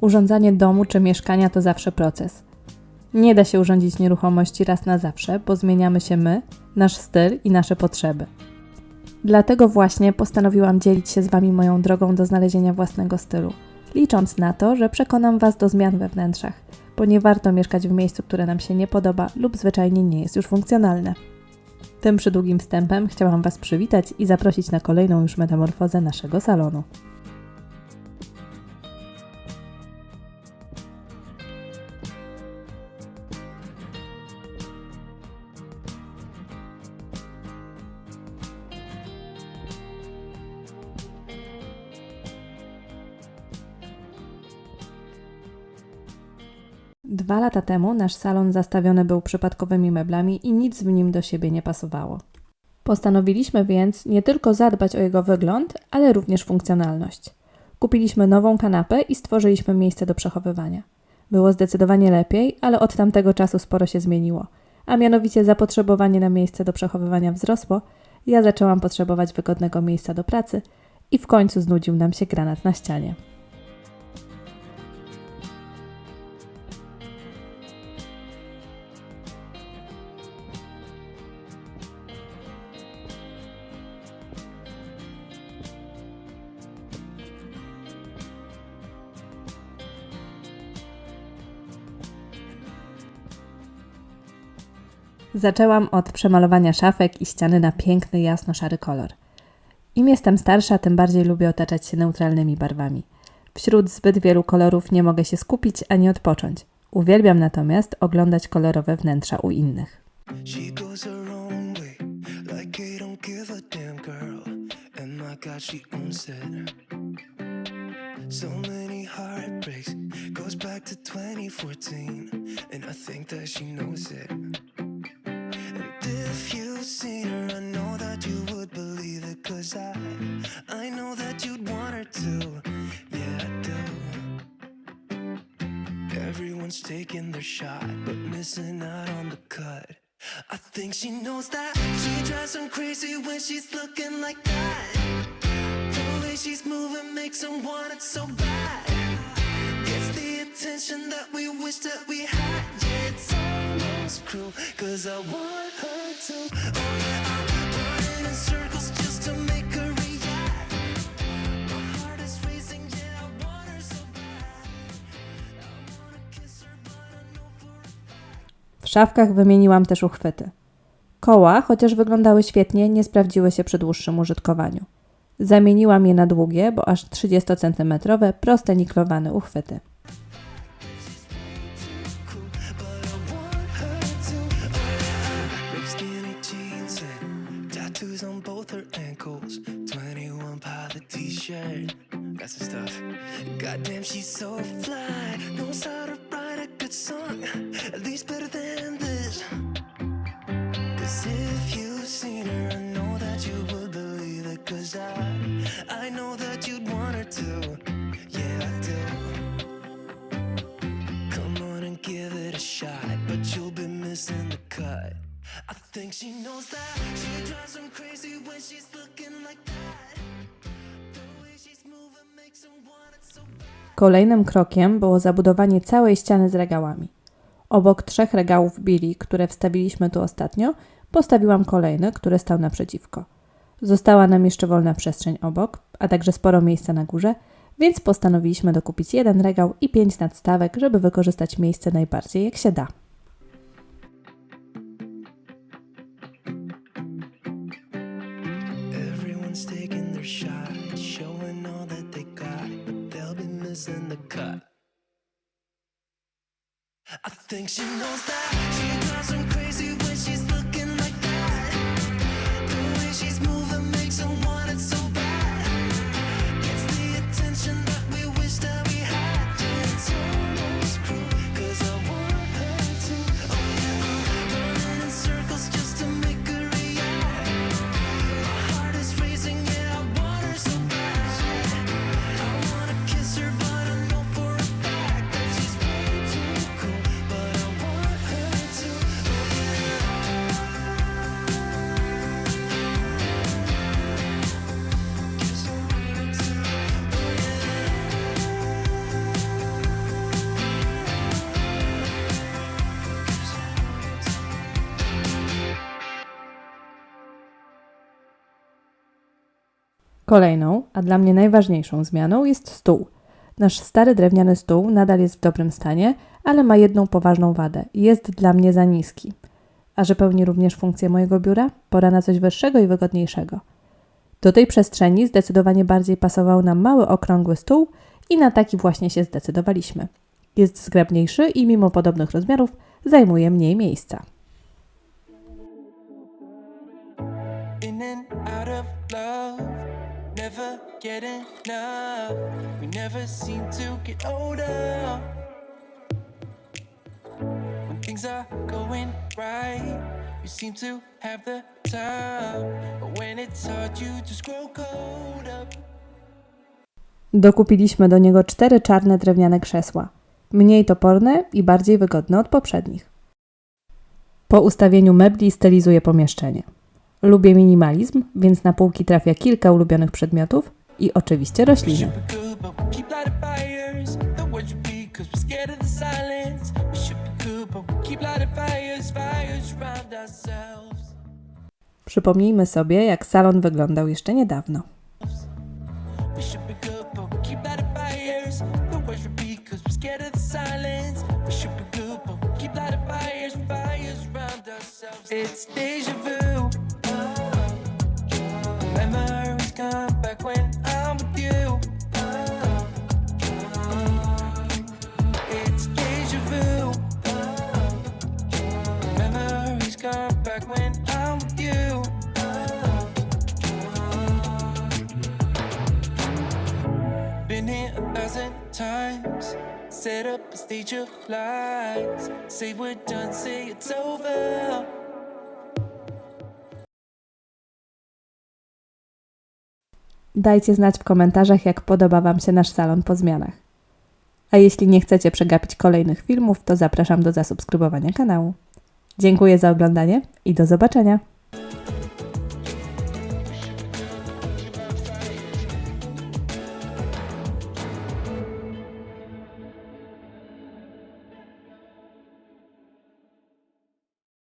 Urządzanie domu czy mieszkania to zawsze proces. Nie da się urządzić nieruchomości raz na zawsze, bo zmieniamy się my, nasz styl i nasze potrzeby. Dlatego właśnie postanowiłam dzielić się z Wami moją drogą do znalezienia własnego stylu, licząc na to, że przekonam Was do zmian we wnętrzach, bo nie warto mieszkać w miejscu, które nam się nie podoba lub zwyczajnie nie jest już funkcjonalne. Tym przydługim wstępem chciałam Was przywitać i zaprosić na kolejną już metamorfozę naszego salonu. Dwa lata temu nasz salon zastawiony był przypadkowymi meblami i nic w nim do siebie nie pasowało. Postanowiliśmy więc nie tylko zadbać o jego wygląd, ale również funkcjonalność. Kupiliśmy nową kanapę i stworzyliśmy miejsce do przechowywania. Było zdecydowanie lepiej, ale od tamtego czasu sporo się zmieniło, a mianowicie zapotrzebowanie na miejsce do przechowywania wzrosło, ja zaczęłam potrzebować wygodnego miejsca do pracy i w końcu znudził nam się granat na ścianie. Zaczęłam od przemalowania szafek i ściany na piękny, jasno-szary kolor. Im jestem starsza, tym bardziej lubię otaczać się neutralnymi barwami. Wśród zbyt wielu kolorów nie mogę się skupić ani odpocząć. Uwielbiam natomiast oglądać kolorowe wnętrza u innych. Back to 2014, and I think that she knows it. Everyone's taking their shot, but missing out on the cut. I think she knows that she drives them crazy when she's looking like that. The way she's moving makes them want it so bad. It's the attention that we wish that we had. Yeah, it's almost cruel, cause I want her to. Oh yeah, I'm running in circles szafkach wymieniłam też uchwyty. Koła, chociaż wyglądały świetnie, nie sprawdziły się przy dłuższym użytkowaniu. Zamieniłam je na długie, bo aż 30 cm, proste niklowane uchwyty. I want her to. Kolejnym krokiem było zabudowanie całej ściany z regałami. Obok trzech regałów Billy, które wstawiliśmy tu ostatnio, postawiłam kolejny, który stał naprzeciwko. Została nam jeszcze wolna przestrzeń obok, a także sporo miejsca na górze, więc postanowiliśmy dokupić jeden regał i pięć nadstawek, żeby wykorzystać miejsce najbardziej jak się da. Everyone's taking their shot, showing all that they got, but they'll be missing the cut. I think she knows that she Kolejną, a dla mnie najważniejszą zmianą jest stół. Nasz stary drewniany stół nadal jest w dobrym stanie, ale ma jedną poważną wadę jest dla mnie za niski. A że pełni również funkcję mojego biura, pora na coś wyższego i wygodniejszego. Do tej przestrzeni zdecydowanie bardziej pasował nam mały okrągły stół i na taki właśnie się zdecydowaliśmy. Jest zgrabniejszy i mimo podobnych rozmiarów zajmuje mniej miejsca. Never get enough. We never seem to get older. When things are going right, you seem to have the time. But when it's hard, you just grow cold up. Dokupiliśmy do niego cztery czarne drewniane krzesła, mniej toporne i bardziej wygodne od poprzednich. Po ustawieniu mebli stylizuję pomieszczenie. Lubię minimalizm, więc na półki trafia kilka ulubionych przedmiotów i oczywiście rośliny. Should be good, but we keep lighting times. Set up a stage of lies. Say we're done, say it's over. Dajcie znać w komentarzach, jak podoba Wam się nasz salon po zmianach. A jeśli nie chcecie przegapić kolejnych filmów, to zapraszam do zasubskrybowania kanału. Dziękuję za oglądanie i do zobaczenia.